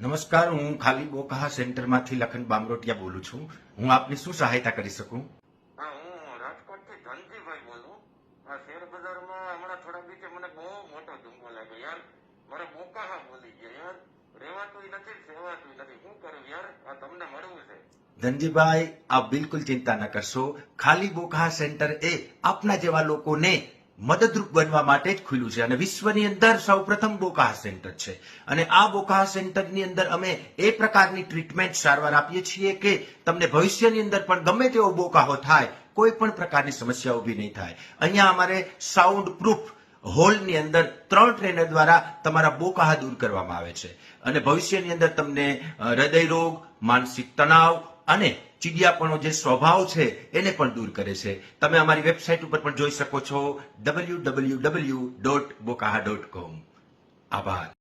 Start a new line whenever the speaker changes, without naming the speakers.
નમસ્કાર હું ખાલી બોકાહા સેન્ટરમાંથી લખન બામરોટિયા બોલું છું. હું આપની શું સહાયતા કરી શકું?
હા હું રાજકોટથી ધનજીભાઈ બોલું. આ શેર બજારમાં હમણાં થોડા દિવસે મને બહુ મોટો ધુમકો લાગ્યો યાર. મારા બોકાહા બોલી ગયા યાર. રેવાતું નથી સેવાતું નથી. શું કરું યાર? આ તમને મળવું છે.
ધનજીભાઈ આપ બિલકુલ ચિંતા ન કરશો. ખાલી બોકાહા સેન્ટર એ આપના જેવા લોકોને મદદરૂપ બનવા માટે જ ખુલ્યું છે અને વિશ્વની અંદર સૌપ્રથમ બોકાહા સેન્ટર છે. અને આ બોકાહા સેન્ટરની અંદર અમે એ પ્રકારની ટ્રીટમેન્ટ સારવાર આપીએ છીએ કે તમને ભવિષ્યની અંદર પણ ગમે તેવો બોકાહો થાય, કોઈ પણ પ્રકારની સમસ્યા ઊભી નહીં થાય. અહીંયા અમારે સાઉન્ડ પ્રૂફ હોલની અંદર ત્રણ ટ્રેનર દ્વારા તમારા બોકાહા દૂર કરવામાં આવે છે. અને ભવિષ્યની અંદર તમને હૃદય રોગ, માનસિક તણાવ અને ચીડિયાપણો જે સ્વભાવ છે, એને પણ દૂર કરે છે. તમે અમારી વેબસાઇટ ઉપર પણ જોઈ શકો છો ડબલ્યુ ડબલ્યુ ડબલ્યુ ડોટ બોકાહા ડોટ કોમ આભાર.